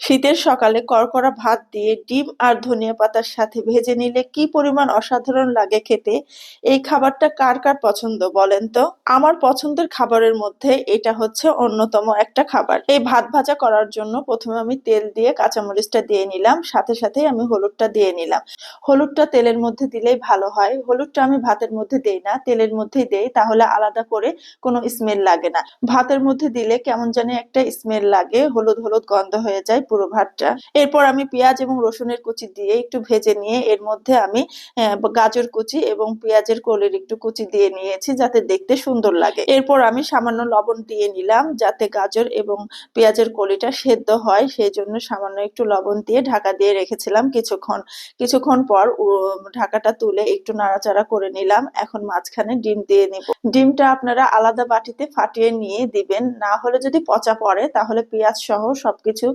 শীতের সকালে কড়কড়া ভাত দিয়ে ডিম আর ধনিয়া পাতার সাথে ভেজে নিলে কি পরিমাণ অসাধারণ লাগে খেতে? এই খাবারটা কার কার পছন্দ বলেন তো? আমার পছন্দের খাবারের মধ্যে এটা হচ্ছে অন্যতম একটা খাবার। এই ভাত ভাজা করার জন্য প্রথমে আমি তেল দিয়ে কাঁচামরিচটা দিয়ে নিলাম, সাথে সাথেই আমি হলুদটা দিয়ে নিলাম। হলুদটা তেলের মধ্যে দিলেই ভালো হয়। হলুদটা আমি ভাতের মধ্যে দেই না, তেলের মধ্যেই দেই, তাহলে আলাদা করে কোনো স্মেল লাগে না। ভাতের মধ্যে দিলে কেমন জানি একটা স্মেল লাগে, হলুদ হলুদ গন্ধ হয়ে যায় পুরো ভাতটা। এরপর আমি পেঁয়াজ এবং রসুনের কুচি দিয়ে একটু ভেজে নিয়ে এর মধ্যে আমি গাজর কুচি এবং পেঁয়াজের কোলের একটু কুচি দিয়ে নিয়েছি যাতে দেখতে সুন্দর লাগে। এরপর আমি সামান্য লবণ দিয়ে নিলাম যাতে গাজর এবং পেঁয়াজের কলিটা সেদ্ধ হয়। সেই জন্য সামান্য একটু লবণ দিয়ে ঢাকা দিয়ে রেখেছিলাম কিছুক্ষণ। কিছুক্ষণ পর ঢাকাটা তুলে একটু নাড়াচাড়া করে নিলাম। এখন মাঝখানে ডিম দিয়ে নিব। ডিমটা আপনারা আলাদা বাটিতে ফাটিয়ে নিয়ে দিবেন। না হলে যদি পচা পড়ে তাহলে পেঁয়াজ সহ সবকিছু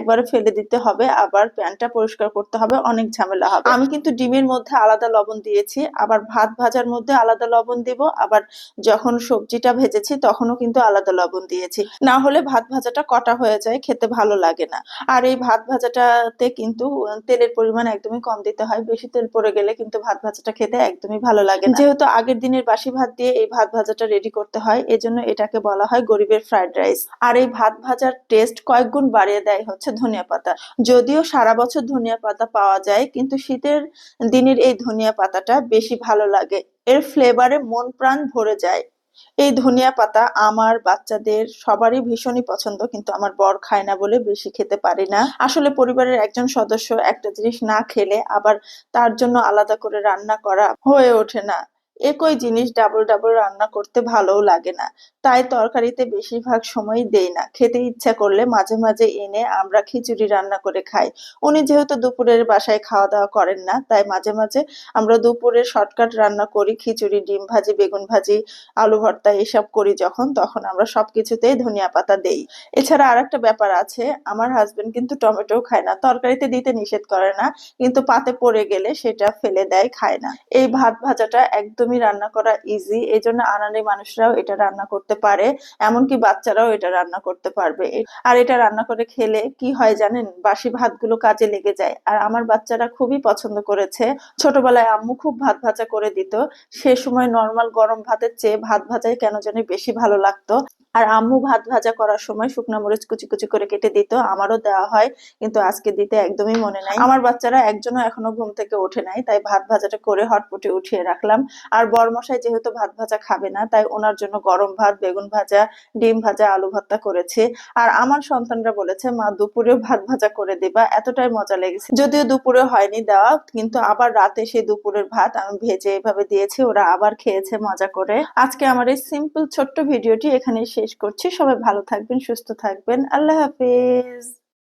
একবারে ফেলে দিতে হবে, আবার প্যানটা পরিষ্কার করতে হবে, অনেক ঝামেলা হবে। আমি কিন্তু ডিমের মধ্যে আলাদা লবণ দিয়েছি, আবার ভাত ভাজার মধ্যে আলাদা লবণ দিব, আবার যখন সবজিটা ভেজেছি তখনও কিন্তু আলাদা লবণ দিয়েছি। না হলে ভাত ভাজাটা কটা হয়ে যায় খেতে ভালো লাগে না। আর এই ভাত ভাজাটাতে কিন্তু তেলের পরিমাণ একদমই কম দিতে হয়, বেশি তেল পড়ে গেলে কিন্তু ভাত ভাজাটা খেতে একদমই ভালো লাগে না। যেহেতু আগের দিনের বাসি ভাত দিয়ে এই ভাত ভাজাটা রেডি করতে হয়, এজন্য এটাকে বলা হয় গরিবের ফ্রাইড রাইস আর এই ভাত ভাজার টেস্ট কয়েক গুণ বাড়িয়ে দেয় হচ্ছে ধনিয়া পাতা। যদিও সারা বছর ধনিয়া পাতা পাওয়া যায়, কিন্তু শীতের দিনের এই ধনিয়া পাতাটা বেশি ভালো লাগে। এর ফ্লেভারে মন প্রাণ ভরে যায়। এই ধনিয়া পাতা আমার বাচ্চাদের সবারই ভীষণই পছন্দ, কিন্তু আমার বর খায় না বলে বেশি খেতে পারি না। আসলে পরিবারের একজন সদস্য একটা জিনিস না খেলে আবার তার জন্য আলাদা করে রান্না করা হয়ে ওঠে না। একই জিনিস ডাবল ডাবল রান্না করতে ভালোও লাগে না। তাই তরকারিতে বেশিরভাগ সময় দেই না। খেতে ইচ্ছা করলে মাঝে মাঝে এনে আমরা খিচুড়ি রান্না করে খাই। উনি যেহেতু দুপুরের বাসায় খাওয়া দাওয়া করেন না, তাই মাঝে মাঝে আমরা দুপুরে শর্টকাট রান্না করি। খিচুড়ি, ডিম ভাজি, বেগুন ভাজি, আলু ভর্তা এসব করি যখন, তখন আমরা সবকিছুতেই ধনিয়া পাতা দেই। এছাড়া আর একটা ব্যাপার আছে, আমার হাজবেন্ড কিন্তু টমেটো খায় না। তরকারিতে দিতে নিষেধ করে না, কিন্তু পাতে পড়ে গেলে সেটা ফেলে দেয়, খায় না। এই ভাত ভাজাটা একদমই রান্না করা ইজি এই জন্য আনানি মানুষরাও এটা রান্না করতে পারে, এমনকি বাচ্চারাও এটা রান্না করতে পারবে। আর এটা রান্না করে খেলে কি হয় জানেন? বাসি ভাতগুলো কাজে লেগে যায়। আর আমার বাচ্চারা খুবই পছন্দ করেছে। ছোটবেলায় আম্মু খুব ভাত ভাজা করে দিত। সে সময় নর্মাল গরম ভাতের চেয়ে ভাত ভাজাই কেন জানি বেশি ভালো লাগতো। আর আম্মু ভাত ভাজা করার সময় শুকনো মরিচ কুচি কুচি করে কেটে দিত। আমারও দেওয়া হয়, কিন্তু আজকে দিতে একদমই মনে নাই। আমার বাচ্চারা একজনও এখনও ঘুম থেকে ওঠে নাই, তাই ভাত ভাজাটা করে হটপটে উঠিয়ে রাখলাম। আর বরমশাই যেহেতু ভাত ভাজা খাবে না, তাই ওনার জন্য গরম ভাত, বেগুন ভাজা, ডিম ভাজা, আলু ভর্তা করেছে। আর আমার সন্তানরা বলেছে, মা, দুপুরেও ভাত ভাজা করে দিবা, এতটাই মজা লেগেছে। যদিও দুপুরে হয়নি দেওয়া, কিন্তু আবার রাতে সেই দুপুরের ভাত আমি ভেজে এভাবে দিয়েছি, ওরা আবার খেয়েছে মজা করে। আজকে আমার এই সিম্পল ছোট্ট ভিডিওটি এখানে শেষ করছি। সবাই ভালো থাকবেন, সুস্থ থাকবেন। আল্লাহ হাফেজ।